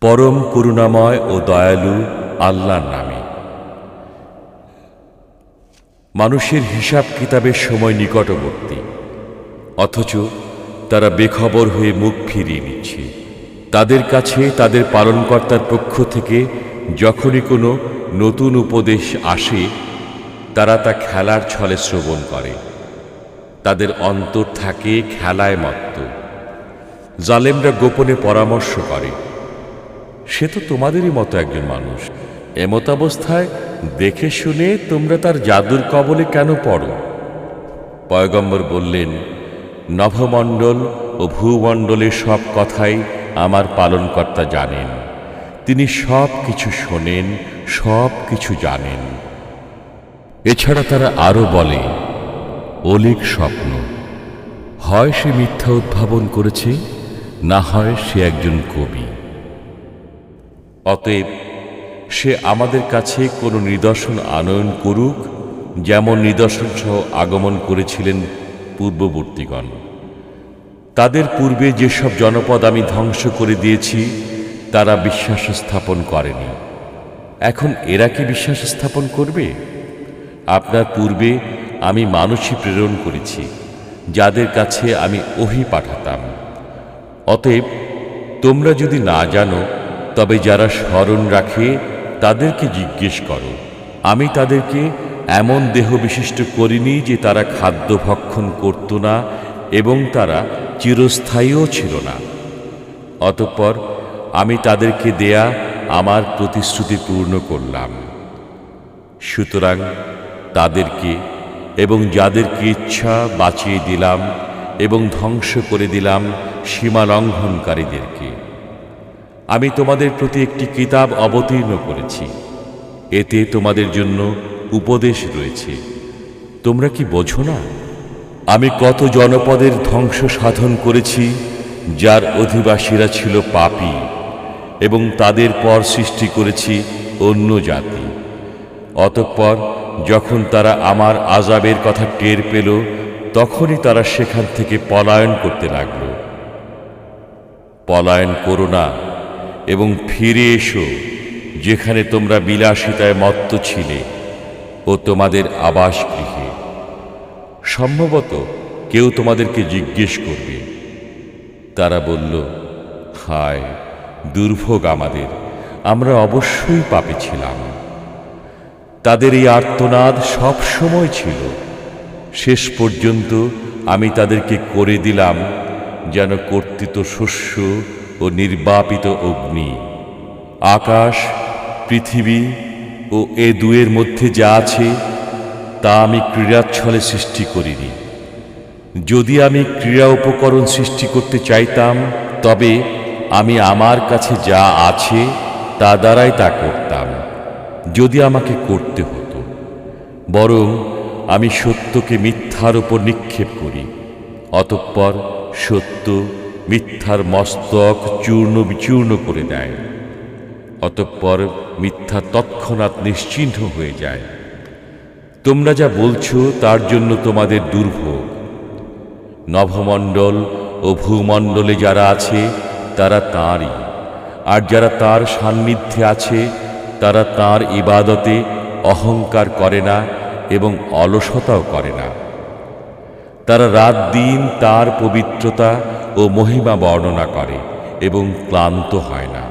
পরম করুণাময় ও দয়ালু আল্লাহর নামে। মানুষের হিসাব কিতাবের সময় নিকটবর্তী, অথচ তারা বেখবর হয়ে মুখ ফিরিয়ে নিচ্ছে। তাদের কাছে তাদের পালনকর্তার পক্ষ থেকে যখনই কোনো নতুন উপদেশ আসে, তারা তা খেলার ছলে শ্রবণ করে। তাদের অন্তর থাকে খেলায় মত্ত। জালেমরা গোপনে পরামর্শ করে। সে তো তোমাদেরই মতো একজন মানুষ। এমতাবস্থায় দেখে শুনে তোমরা তার জাদুর কবলে কেন পড়ো? পয়গম্বর বললেন, নভমণ্ডল ও ভূমণ্ডলের সব কথাই আমার পালনকর্তা জানেন। তিনি সব কিছু শোনেন, সব কিছু জানেন। এছাড়া তারা আরও বলে অলিক স্বপ্ন, হয় সে মিথ্যা উদ্ভাবন করেছে, না হয় সে একজন কবি। অতএব সে আমাদের কাছে কোনো নিদর্শন আনয়ন করুক, যেমন নিদর্শন সহ আগমন করেছিলেন পূর্ববর্তীগণ। তাদের পূর্বে যেসব জনপদ আমি ধ্বংস করে দিয়েছি, তারা বিশ্বাস স্থাপন করেনি। এখন এরা কি বিশ্বাস স্থাপন করবে? আপনার পূর্বে আমি মানুষই প্রেরণ করেছি, যাদের কাছে আমি ওহি পাঠাতাম। অতএব তোমরা যদি না জানো তবে যারা স্মরণ রাখে, তাদেরকে জিজ্ঞেস করো। আমি তাদেরকে এমন দেহ বিশিষ্ট করিনি যে তারা খাদ্য ভক্ষণ করত না এবং তারা চিরস্থায়ীও ছিল না। অতঃপর আমি তাদেরকে দেয়া আমার প্রতিশ্রুতি পূর্ণ করলাম। সুতরাং তাদেরকে এবং যাদেরকে ইচ্ছা বাঁচিয়ে দিলাম এবং ধ্বংস করে দিলাম সীমা লঙ্ঘনকারীদেরকে। আমি তোমাদের প্রতি একটি কিতাব অবতীর্ণ করেছি। এতে তোমাদের জন্য উপদেশ রয়েছে। তোমরা কি বোঝো না? আমি কত জনপদের ধ্বংস সাধন করেছি, যার অধিবাসীরা ছিল পাপী, এবং তাদের পর সৃষ্টি করেছি অন্য জাতি। অতঃপর যখন তারা আমার আজাবের কথা টের পেল, তখনই তারা সেখান থেকে পলায়ন করতে লাগল। পলায়ন করো না। এবং ফিরে এসো, যেখানে তোমরা বিলাসিতায় মত্ত ছিলে ও তোমাদের আবাস গৃহে সম্ভবত কেউ তোমাদেরকে জিজ্ঞেস করবে। তারা বলল, হায়, দুর্ভোগ আমাদের, আমরা অবশ্যই পাপে ছিলাম। তাদের এই আর্তনাদ সব সময় ছিল। শেষ পর্যন্ত আমি তাদেরকে করে দিলাম, যেন কর্তৃত শস্য ও নির্বাপিত অগ্নি। আকাশ, পৃথিবী ও এ দুয়ের মধ্যে যা আছে, তা আমি ক্রীড়াচ্ছলে সৃষ্টি করিনি। যদি আমি ক্রীড়া উপকরণ সৃষ্টি করতে চাইতাম, তবে আমি আমার কাছে যা আছে, তা দ্বারাই তা করতাম। যদি আমাকে করতে হতো, বরং আমি সত্যকে মিথ্যার উপর নিক্ষেপ করি, অতঃপর সত্য মিথ্যার মস্তক চূর্ণ বিচূর্ণ করে দেয়। অতঃপর মিথ্যা তৎক্ষণাৎ নিশ্চিহ্ন হয়ে যায়। তোমরা যা বলছো তার জন্য তোমাদের দুর্ভোগ। নভমণ্ডল ও ভূমণ্ডলে যারা আছে, তারা তাঁরই। আর যারা তার সান্নিধ্যে আছে, তারা তার ইবাদতে অহংকার করে না এবং অলসতাও করে না। তারা রাত দিন তার পবিত্রতা ও মহিমা বর্ণনা করে এবং ক্লান্ত হয় না।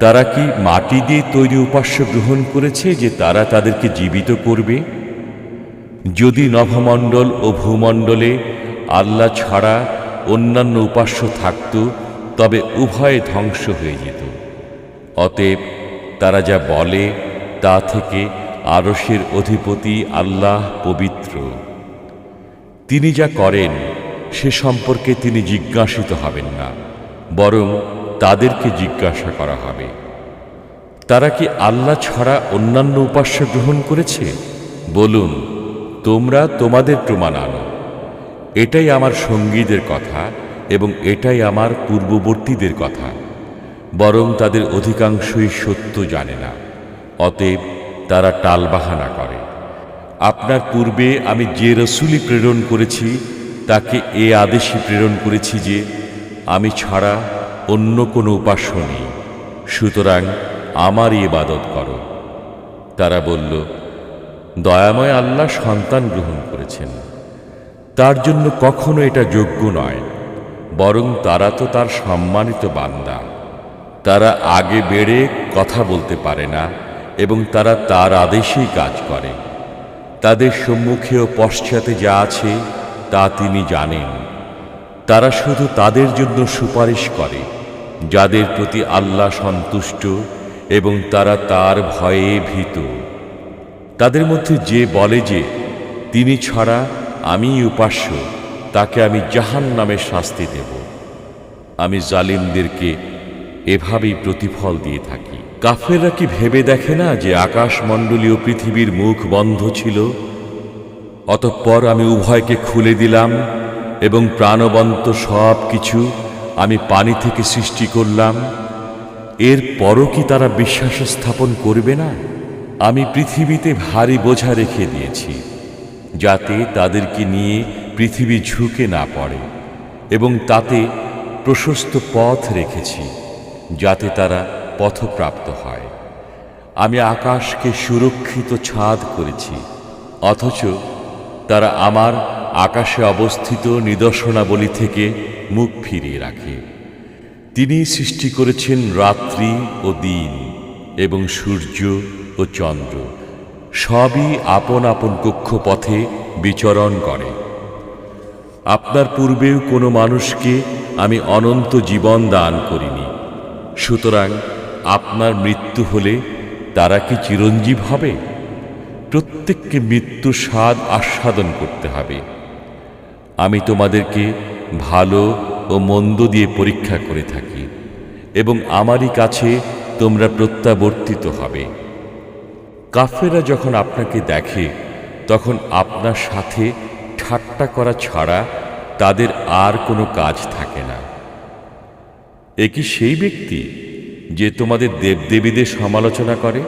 তারা কি মাটি দিয়ে তৈরি উপাস্য গ্রহণ করেছে যে তারা তাদেরকে জীবিত করবে? যদি নভমণ্ডল ও ভূমণ্ডলে আল্লাহ ছাড়া অন্যান্য উপাস্য থাকত, তবে উভয়ে ধ্বংস হয়ে যেত। অতএব তারা যা বলে, তা থেকে আরসের অধিপতি আল্লাহ পবিত্র। তিনি যা করেন, সে সম্পর্কে তিনি জিজ্ঞাসিত হবেন না, বরং তাদেরকে জিজ্ঞাসা করা হবে। তারা কি আল্লাহ ছাড়া অন্যান্য উপাস্য গ্রহণ করেছে? বলুন, তোমরা তোমাদের প্রমাণ আনো। এটাই আমার সঙ্গীদের কথা এবং এটাই আমার পূর্ববর্তীদের কথা, বরং তাদের অধিকাংশই সত্য জানে না, অতএব তারা টালবাহানা করে। আপনার পূর্বে আমি যে রসুলি প্রেরণ করেছি, তাকে এ আদেশই প্রেরণ করেছি যে, আমি ছাড়া অন্য কোনো উপাস্য নেই। সুতরাং আমারই ইবাদত করো। তারা বলল, দয়াময় আল্লাহ সন্তান গ্রহণ করেছেন। তার জন্য কখনো এটা যোগ্য নয়, বরং তারা তো তার সম্মানিত বান্দা। তারা আগে বেড়ে কথা বলতে পারে না, এবং তারা তার আদেশেই কাজ করে। তাদের সম্মুখে ও পশ্চাতে যা আছে, তা তিনি জানেন। তারা শুধু তাদের জন্য সুপারিশ করে, যাদের প্রতি আল্লাহ সন্তুষ্ট এবং তারা তার ভয়ে ভীত। তাদের মধ্যে যে বলে যে, তিনি ছাড়া আমি উপাস্য, তাকে আমি জাহান নামে শাস্তি দেব। আমি জালিমদেরকে এভাবেই প্রতিফল দিয়ে থাকি। কাফেররা কি ভেবে দেখে না যে আকাশমণ্ডলীয় পৃথিবীর মুখ বন্ধ ছিল? অতঃপর আমি উভয়কে খুলে দিলাম এবং প্রাণবন্ত সব কিছু আমি পানি থেকে সৃষ্টি করলাম। এর পরও কি তারা বিশ্বাস স্থাপন করবে না? আমি পৃথিবীতে ভারী বোঝা রেখে দিয়েছি, যাতে তাদেরকে নিয়ে পৃথিবী ঝুঁকে না পড়ে, এবং তাতে প্রশস্ত পথ রেখেছি, যাতে তারা পথপ্রাপ্ত হয়। আমি আকাশকে সুরক্ষিত ছাদ করেছি, অথচ তারা আমার আকাশে অবস্থিত নিদর্শনাবলী থেকে মুখ ফিরিয়ে রাখে। তিনি সৃষ্টি করেছেন রাত্রি ও দিন, এবং সূর্য ও চন্দ্র। সবই আপন আপন কক্ষপথে বিচরণ করে। আপনার পূর্বেও কোনো মানুষকে আমি অনন্ত জীবন দান করিনি। সুতরাং আপনার মৃত্যু হলে তারা কি চিরঞ্জীব হবে? প্রত্যেককে মৃত্যু স্বাদ আস্বাদন করতে হবে। আমি তোমাদেরকে ভালো ও মন্দ দিয়ে পরীক্ষা করে থাকি এবং আমারই কাছে তোমরা প্রত্যাবর্তিত হবে। কাফেরা যখন আপনাকে দেখে, তখন আপনার সাথে ঠাট্টা করা ছাড়া তাদের আর কোনো কাজ থাকে না। এ কি সেই ব্যক্তি যে তোমাদের দেবদেবীদের সমালোচনা করে,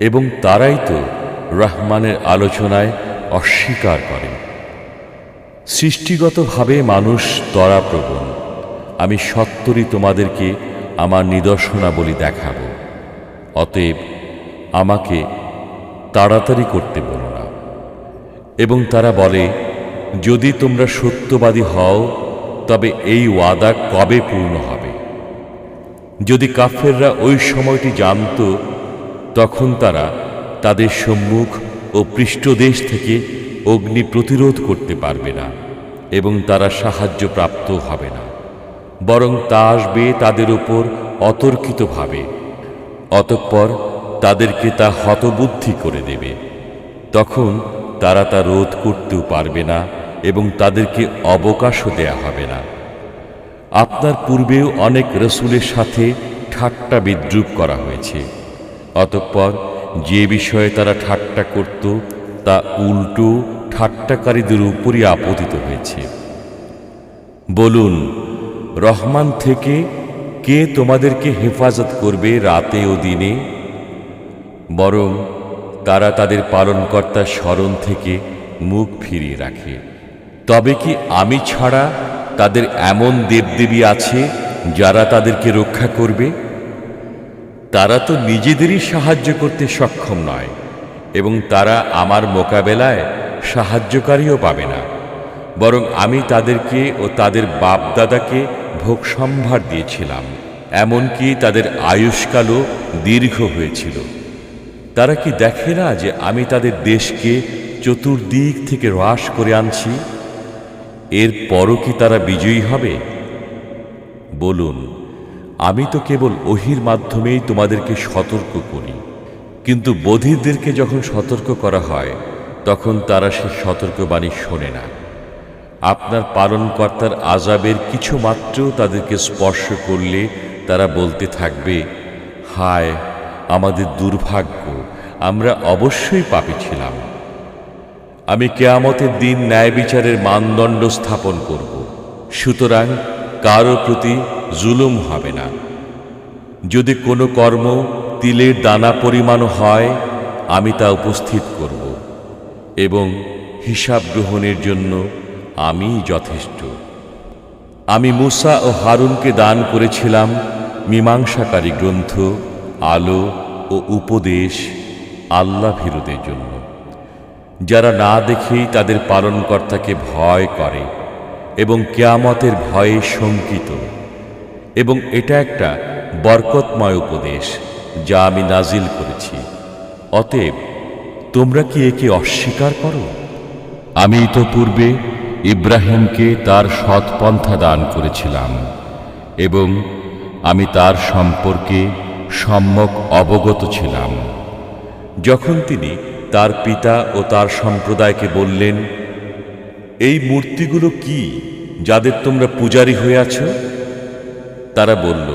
এবং তারাই তো রহমানের আলোচনায় অস্বীকার করে। সৃষ্টিগতভাবে মানুষ তরাপ্রবণ। আমি সত্তরই তোমাদেরকে আমার নিদর্শনাবলী দেখাব। অতএব আমাকে তাড়াতাড়ি করতে বলো না। এবং তারা বলে, যদি তোমরা সত্যবাদী হও, তবে এই ওয়াদা কবে পূর্ণ হবে? যদি কাফেররা ওই সময়টি জানত, তখন তারা তাদের সম্মুখ ও পৃষ্ঠদেশ থেকে অগ্নি প্রতিরোধ করতে পারবে না এবং তারা সাহায্য প্রাপ্ত হবে না। বরং তা আসবে তাদের উপর অতর্কিতভাবে। অতঃপর তাদেরকে তা হতবুদ্ধি করে দেবে। তখন তারা তা রোধ করতেও পারবে না এবং তাদেরকে অবকাশও দেয়া হবে না। আপনার পূর্বেও অনেক রসুলের সাথে ঠাট্টা বিদ্রুপ করা হয়েছে। অতঃপর যে বিষয়ে তারা ঠাট্টা করত, তা উল্টো ঠাট্টাকারীদের উপরই আপতিত হয়েছে। বলুন, রহমান থেকে কে তোমাদেরকে হেফাজত করবে রাতে ও দিনে? বরং তারা তাদের পালনকর্তার স্মরণ থেকে মুখ ফিরিয়ে রাখে। তবে কি আমি ছাড়া তাদের এমন দেবদেবী আছে যারা তাদেরকে রক্ষা করবে। তারা তো নিজেদেরই সাহায্য করতে সক্ষম নয় এবং তারা আমার মোকাবেলায় সাহায্যকারীও পাবে না। বরং আমি তাদেরকে ও তাদের বাপদাদাকে ভোগ সম্ভার দিয়েছিলাম, এমনকি তাদের আয়ুষ্কালও দীর্ঘ হয়েছিল। তারা কি দেখে না যে আমি তাদের দেশকে চতুর্দিক থেকে হ্রাস করে আনছি? এর পরও কি তারা বিজয়ী হবে? বলুন, আমি তো কেবল ওহির মাধ্যমেই তোমাদেরকে সতর্ক করি। কিন্তু বধিরদেরকে যখন সতর্ক করা হয়, তখন তারা সে সতর্কবাণী শোনে না। আপনার পালনকর্তার আজাবের কিছু মাত্র তাদেরকে স্পর্শ করলে তারা বলতে থাকবে, হায়, আমাদের দুর্ভাগ্য, আমরা অবশ্যই পাপী ছিলাম। আমি কেয়ামতের দিন ন্যায় বিচারের মানদণ্ড স্থাপন করব। সুতরাং কারও প্রতি জুলুম হবে না। যদি কোনো কর্ম তিলের দানা পরিমাণও হয়, আমি তা উপস্থিত করব এবং হিসাব গ্রহণের জন্য আমিই যথেষ্ট। আমি মুসা ও হারুনকে দান করেছিলাম মীমাংসাকারী গ্রন্থ, আলো ও উপদেশ আল্লাহ ভীরুদের জন্য। যারা না দেখেই তাদের পালনকর্তাকে ভয় করে এবং কেয়ামতের ভয়ে শঙ্কিত। এবং এটা একটা বরকতময় উপদেশ যা আমি নাজিল করেছি। অতএব, তোমরা কি একে অস্বীকার করো? আমি তো পূর্বে ইব্রাহিমকে তার সৎপন্থা দান করেছিলাম এবং আমি তার সম্পর্কে সম্যক অবগত ছিলাম। যখন তিনি তার পিতা ও তার সম্প্রদায়কে বললেন, এই মূর্তিগুলো কি যাদের তোমরা পূজারী হয়ে আছো? তারা বলল,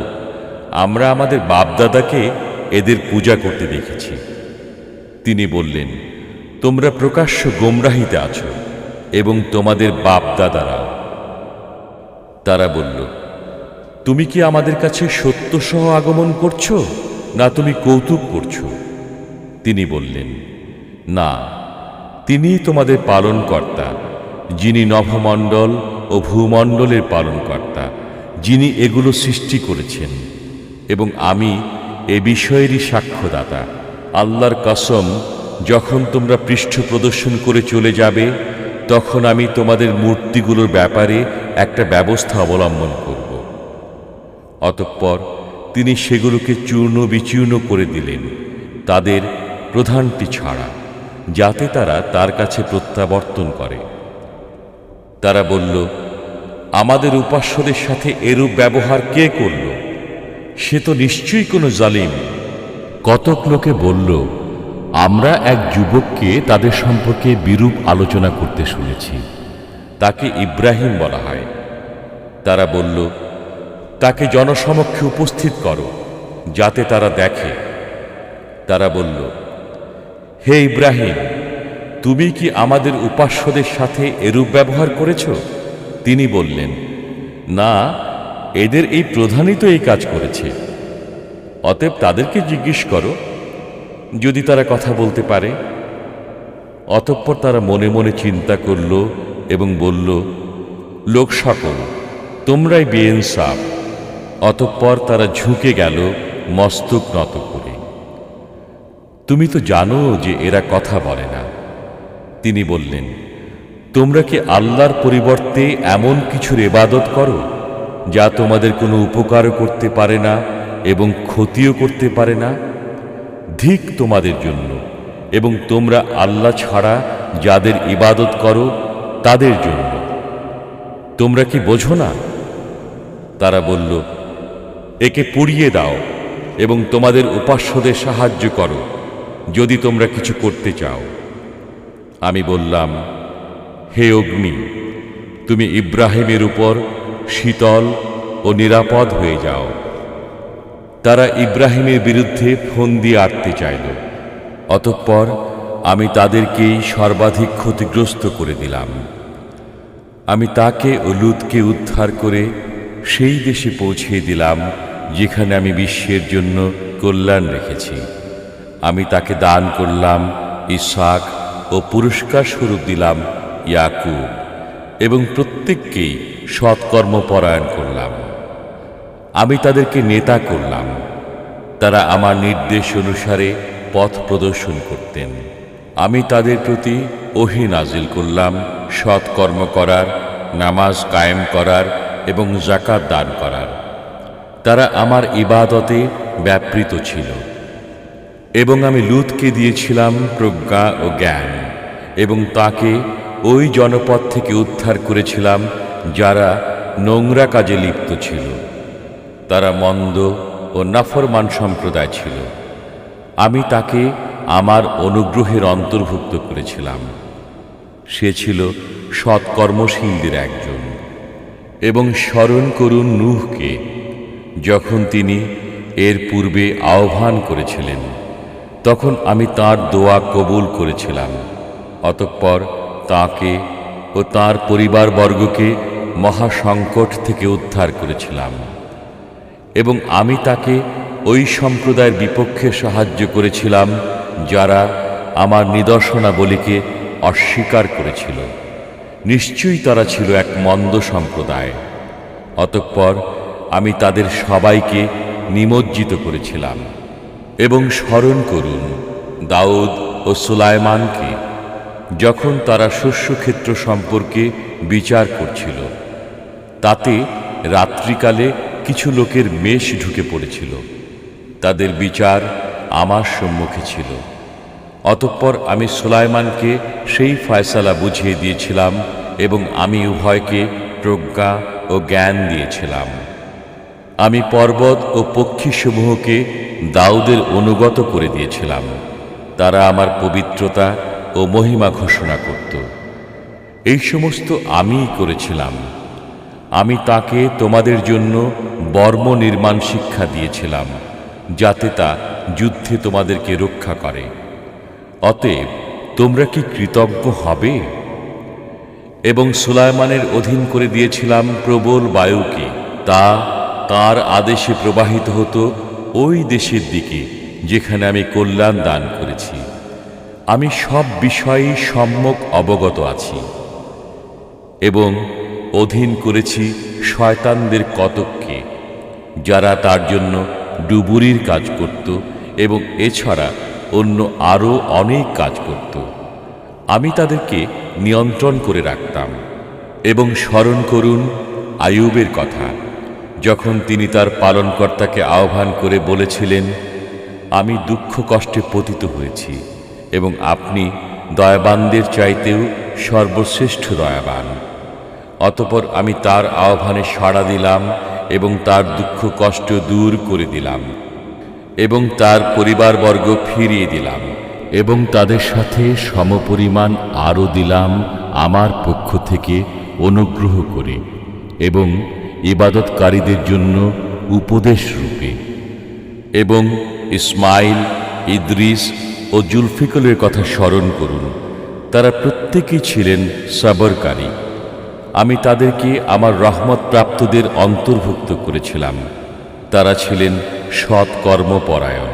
আমরা আমাদের বাপদাদাকে এদের পূজা করতে দেখেছি। তিনি বললেন, তোমরা প্রকাশ্য গোমরাহিতে আছো এবং তোমাদের বাপদাদারাও তারা বলল, তুমি কি আমাদের কাছে সত্যসহ আগমন করছ না তুমি কৌতুক করছ? তিনি বললেন না, তিনিই তোমাদের পালনকর্তা, যিনি নভমণ্ডল ও ভূমণ্ডলের পালনকর্তা, যিনি এগুলো সৃষ্টি করেছেন। এবং আমি এ বিষয়েরই সাক্ষ্যদাতা। আল্লাহর কসম, যখন তোমরা পৃষ্ঠ প্রদর্শন করে চলে যাবে, তখন আমি তোমাদের মূর্তিগুলোর ব্যাপারে একটা ব্যবস্থা অবলম্বন করব। অতঃপর তিনি সেগুলোকে চূর্ণ বিচূর্ণ করে দিলেন, তাদের প্রধানটি ছাড়া। যাতে তারা তার কাছে প্রত্যাবর্তন করে। তারা বলল, আমাদের উপাস্যদের সাথে এরূপ ব্যবহার কে করল? সে তো নিশ্চয়ই কোনো জালিম। কতক লোকে বলল, আমরা এক যুবককে তাদের সম্পর্কে বিরূপ আলোচনা করতে শুনেছি। তাকে ইব্রাহিম বলা হয়। তারা বলল, তাকে জনসমক্ষে উপস্থিত করো, যাতে তারা দেখে। তারা বলল হে ইব্রাহিম, তুমি কি আমাদের উপাস্যদের সাথে এরূপ ব্যবহার করেছ? তিনি বললেন, না, এদের এই প্রধানই তো এই কাজ করেছে। অতএব তাদেরকে জিজ্ঞেস করো, যদি তারা কথা বলতে পারে। অতঃপর তারা মনে মনে চিন্তা করল এবং বলল, লোক সকল, তোমরাই বেইনসাফ। অতঃপর তারা ঝুঁকে গেল, মস্তক নত তুমি তো জানো যে এরা কথা বলে না। তিনি বললেন, তোমরা কি আল্লাহর পরিবর্তে এমন কিছুর এবাদত করো, যা তোমাদের কোনো উপকারও করতে পারে না এবং ক্ষতিও করতে পারে না? ধিক তোমাদের জন্য, এবং তোমরা আল্লাহ ছাড়া যাদের ইবাদত করো, তাদের জন্য। তোমরা কি বোঝো না? তারা বলল, একে পুড়িয়ে দাও এবং তোমাদের উপাস্যদের সাহায্য করো। যদি তোমরা কিছু করতে চাও। আমি বললাম, হে অগ্নি, তুমি ইব্রাহিমের উপর শীতল ও নিরাপদ হয়ে যাও। তারা ইব্রাহিমের বিরুদ্ধে ফোন দিয়ে আটতে চাইল। অতঃপর আমি তাদেরকেই সর্বাধিক ক্ষতিগ্রস্ত করে দিলাম। আমি তাকে ও লুতকে উদ্ধার করে সেই দেশে পৌঁছিয়ে দিলাম, যেখানে আমি বিশ্বের জন্য কল্যাণ রেখেছি। আমি তাকে দান করলাম ইসাক ও পুরস্কার স্বরূপ দিলাম, ইয়াকুব, এবং প্রত্যেককেই সৎকর্ম পরায়ণ করলাম। আমি তাদেরকে নেতা করলাম। তারা আমার নির্দেশ অনুসারে পথ প্রদর্শন করতেন। আমি তাদের প্রতি ওহি নাজিল করলাম, সৎকর্ম করার, নামাজ কায়েম করার এবং জাকাত দান করার। তারা আমার ইবাদতে ব্যাপৃত ছিল। এবং আমি লুতকে দিয়েছিলাম প্রজ্ঞা ও জ্ঞান, এবং তাকে ওই জনপদ থেকে উদ্ধার করেছিলাম যারা নোংরা কাজে লিপ্ত ছিল। তারা মন্দ ও নাফরমান সম্প্রদায় ছিল। আমি তাকে আমার অনুগ্রহের অন্তর্ভুক্ত করেছিলাম। সে ছিল সৎকর্মশীলদের একজন, এবং স্মরণ করুন নুহকে, যখন তিনি এর পূর্বে আহ্বান করেছিলেন। তখন আমি তার দোয়া কবুল করেছিলাম। অতঃপর তাকে ও তার পরিবারবর্গকে মহাসংকট থেকে উদ্ধার করেছিলাম এবং আমি তাকে ওই সম্প্রদায়ের বিপক্ষে সাহায্য করেছিলাম, যারা আমার নিদর্শনাবলীকে অস্বীকার করেছিল। নিশ্চয়ই তারা ছিল এক মন্দ সম্প্রদায়। অতঃপর আমি তাদের সবাইকে নিমজ্জিত করেছিলাম। এবং স্মরণ করুন দাউদ ও সুলাইমানকে, যখন তারা শস্যক্ষেত্র সম্পর্কে বিচার করছিল, তাতে রাত্রিকালে কিছু লোকের মেষ ঢুকে পড়েছিল। তাদের বিচার আমার সম্মুখে ছিল। অতঃপর আমি সুলাইমানকে সেই ফয়সালা বুঝিয়ে দিয়েছিলাম এবং আমি উভয়কে প্রজ্ঞা ও জ্ঞান দিয়েছিলাম। আমি পর্বত ও পক্ষীসমূহকে দাউদের অনুগত করে দিয়েছিলাম। তারা আমার পবিত্রতা ও মহিমা ঘোষণা করত। এই সমস্ত আমিই করেছিলাম। আমি তাকে তোমাদের জন্য বর্ম নির্মাণ শিক্ষা দিয়েছিলাম, যাতে তা যুদ্ধে তোমাদেরকে রক্ষা করে। অতএব, তোমরা কি কৃতজ্ঞ হবে? এবং সুলাইমানের অধীন করে দিয়েছিলাম প্রবল বায়ুকে। তা তার আদেশে প্রবাহিত হতো ওই দেশের দিকে, যেখানে আমি কল্যাণ দান করেছি। আমি সব বিষয়েই সম্যক অবগত আছি এবং অধীন করেছি শয়তানদের কতককে, যারা তার জন্য ডুবুরির কাজ করত এবং এছাড়া অন্য আরও অনেক কাজ করত। আমি তাদেরকে নিয়ন্ত্রণ করে রাখতাম এবং স্মরণ করুন আয়ুবের কথা। যখন তিনি তার পালনকর্তাকে আহ্বান করে বলেছিলেন, আমি দুঃখ কষ্টে পতিত হয়েছি এবং আপনি দয়াবানদের চাইতেও সর্বশ্রেষ্ঠ দয়াবান। অতপর আমি তার আহ্বানে সাড়া দিলাম এবং তার দুঃখ কষ্ট দূর করে দিলাম এবং তার পরিবারবর্গ ফিরিয়ে দিলাম এবং তাদের সাথে সমপরিমাণ আরও দিলাম আমার পক্ষ থেকে অনুগ্রহ করে এবং ইবাদতকারীদের জন্য উপদেশ রূপে। এবং ইসমাইল, ইদ্রিস ও জুলফিকলের কথা স্মরণ করুন। তারা প্রত্যেকেই ছিলেন সাবরকারী। আমি তাদেরকে আমার রহমত প্রাপ্তদের অন্তর্ভুক্ত করেছিলাম। তারা ছিলেন সৎ কর্মপরায়ণ।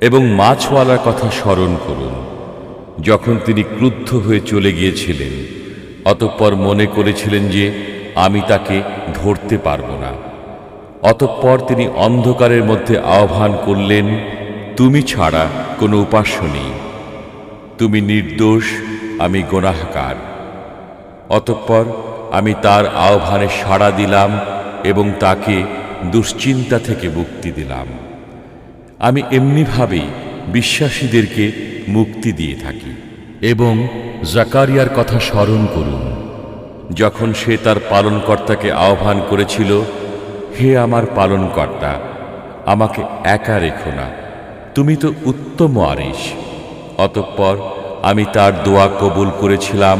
এবং মাছওয়ালার কথা স্মরণ করুন। যখন তিনি ক্রুদ্ধ হয়ে চলে গিয়েছিলেন, অতঃপর মনে করেছিলেন যে আমি তাকে ধরতে পারব না। অতঃপর তিনি অন্ধকারের মধ্যে আহ্বান করলেন, তুমি ছাড়া কোনো উপাস্য নেই। তুমি নির্দোষ, আমি গোনাহকার অতঃপর আমি তার আহ্বানে সাড়া দিলাম এবং তাকে দুশ্চিন্তা থেকে মুক্তি দিলাম। আমি এমনিভাবেই বিশ্বাসীদেরকে মুক্তি দিয়ে থাকি এবং জাকারিয়ার কথা স্মরণ করুন। যখন সে তার পালনকর্তাকে আহ্বান করেছিল, হে আমার পালনকর্তা, আমাকে একা রেখো না। তুমি তো উত্তম আরিস অতঃপর আমি তার দোয়া কবুল করেছিলাম,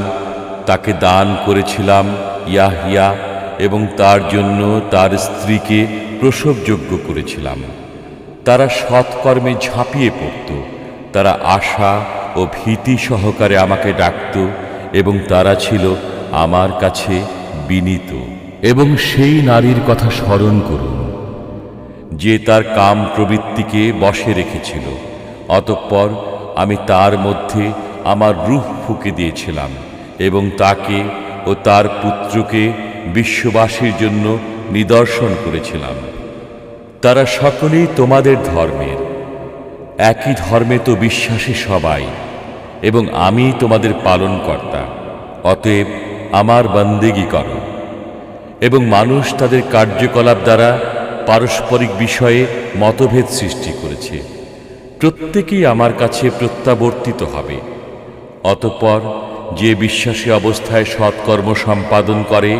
তাকে দান করেছিলাম ইয়াহিয়া এবং তার জন্য তার স্ত্রীকে প্রসবযোগ্য করেছিলাম। তারা সৎকর্মে ঝাঁপিয়ে পড়ত, তারা আশা ও ভীতি সহকারে আমাকে ডাকত এবং তারা ছিল আমার কাছে বিনীত। এবং সেই নারীর কথা স্মরণ করুন, যে তার কাম প্রবৃত্তিকে বশে রেখেছিল। অতঃপর আমি তার মধ্যে আমার রূহ ফুঁকে দিয়েছিলাম এবং তাকে ও তার পুত্রকে বিশ্ববাসীর জন্য নিদর্শন করেছিলাম। তারা সকলেই তোমাদের ধর্মের। একই ধর্মে তো বিশ্বাসী সবাই, এবং আমি তোমাদের পালনকর্তা। অতএব আমার বন্দেগি করো। এবং মানুষ তাদের কার্যকলাপ দ্বারা পারস্পরিক বিষয়ে মতভেদ সৃষ্টি করেছে। প্রত্যেকেই আমার কাছে প্রত্যাবর্তিত হবে। অতঃপর যে বিশ্বাসী অবস্থায় সৎকর্ম সম্পাদন করে,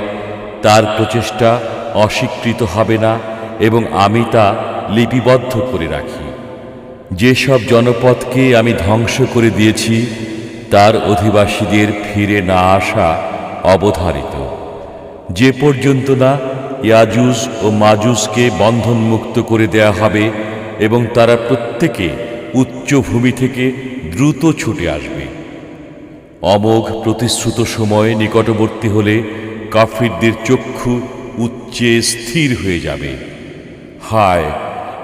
তার প্রচেষ্টা অস্বীকৃত হবে না এবং আমি তা লিপিবদ্ধ করে রাখি। যেসব জনপদকে আমি ধ্বংস করে দিয়েছি, তার অধিবাসীদের ফিরে না আসা অবধারিত। যে পর্যন্ত না ইয়াজুজ ও মাজুজকে বন্ধনমুক্ত করে দেয়া হবে এবং তারা প্রত্যেকে উচ্চভূমি থেকে দ্রুত ছুটে আসবে। অমোঘ প্রতিশ্রুত সময় নিকটবর্তী হলে কাফিরদের চক্ষু উচ্চে স্থির হয়ে যাবে। হায়,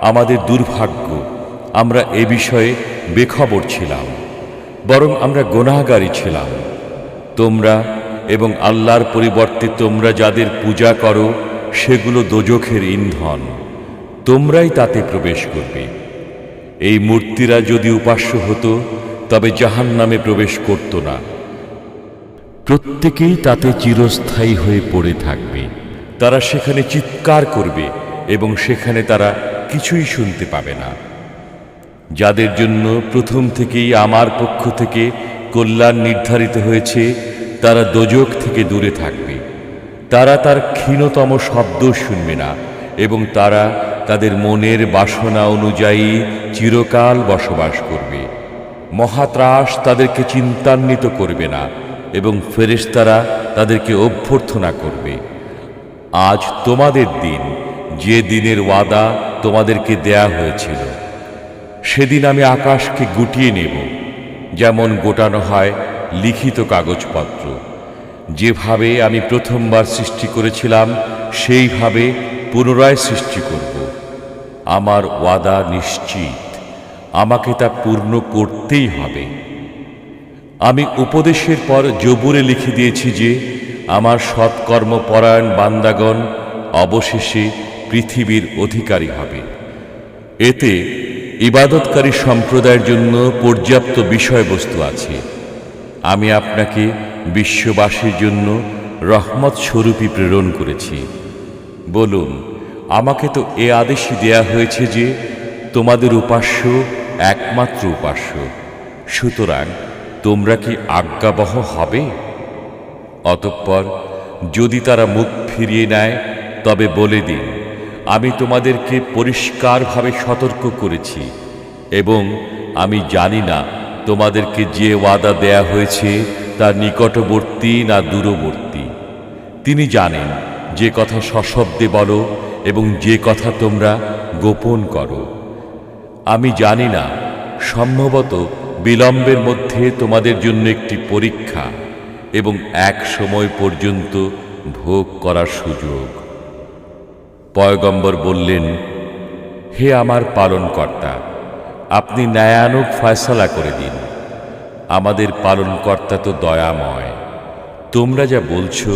আমাদের দুর্ভাগ্য, আমরা এ বিষয়ে বেখবর ছিলাম, বরং আমরা গোনাহগারী ছিলাম। তোমরা এবং আল্লাহর পরিবর্তে তোমরা যাদের পূজা করো, সেগুলো দোজখের ইন্ধন। তোমরাই তাতে প্রবেশ করবে। এই মূর্তিরা যদি উপাস্য হতো, তবে জাহান নামে প্রবেশ করত না। প্রত্যেকেই তাতে চিরস্থায়ী হয়ে পড়ে থাকবে। তারা সেখানে চিৎকার করবে এবং সেখানে তারা কিছুই শুনতে পাবে না। যাদের জন্য প্রথম থেকেই আমার পক্ষ থেকে কল্যাণ নির্ধারিত হয়েছে তারা দোজক থেকে দূরে থাকবে। তারা তার ক্ষীণতম শব্দ শুনবে না এবং তারা তাদের মনের বাসনা অনুযায়ী চিরকাল বসবাস করবে। মহাত্রাস তাদেরকে চিন্তান্বিত করবে না এবং ফেরেশতারা তাদেরকে অভ্যর্থনা করবে। আজ তোমাদের দিন, যে দিনের ওয়াদা তোমাদেরকে দেয়া হয়েছিল। সেদিন আমি আকাশকে গুটিয়ে নেব, যেমন গোটানো হয় লিখিত কাগজপত্র। যেভাবে আমি প্রথমবার সৃষ্টি করেছিলাম, সেইভাবে পুনরায় সৃষ্টি করব। আমার ওয়াদা নিশ্চিত। আমাকে তা পূর্ণ করতেই হবে। আমি উপদেশের পর জবুরে লিখে দিয়েছি যে, আমার সৎকর্মপরায়ণ বান্দাগণ অবশেষে পৃথিবীর অধিকারী হবে। এতে ইবাদতকারী সম্প্রদায়ের জন্য পর্যাপ্ত বিষয়বস্তু আছে। আমি আপনাকে বিশ্ববাসীর জন্য রহমত স্বরূপী প্রেরণ করেছি। বলুন, আমাকে তো এ আদেশই দেয়া হয়েছে যে তোমাদের উপাস্য একমাত্র উপাস্য। সুতরাং তোমরা কি আজ্ঞাবহ হবে? অতঃপর যদি তারা মুখ ফিরিয়ে নেয়, তবে বলে দিন, আমি তোমাদেরকে পরিষ্কারভাবে সতর্ক করেছি এবং আমি জানি না তোমাদেরকে যে ওয়াদা দেয়া হয়েছে তা নিকটবর্তী না দূরবর্তী? তিনি জানেন, যে কথা সশব্দে বলো এবং যে কথা তোমরা গোপন করো। আমি জানি না, সম্ভবত বিলম্বের মধ্যে তোমাদের জন্য একটি পরীক্ষা এবং এক সময় পর্যন্ত ভোগ করার সুযোগ। পয়গম্বর বললেন, হে আমার পালনকর্তা আপনি ন্যায়ানুক ফয়সলা করে দিন। আমাদের পালনকর্তা তো দয়াময়। তোমরা যা বলছ,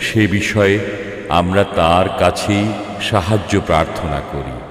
সে বিষয়ে আমরা তার কাছেই সাহায্য প্রার্থনা করি।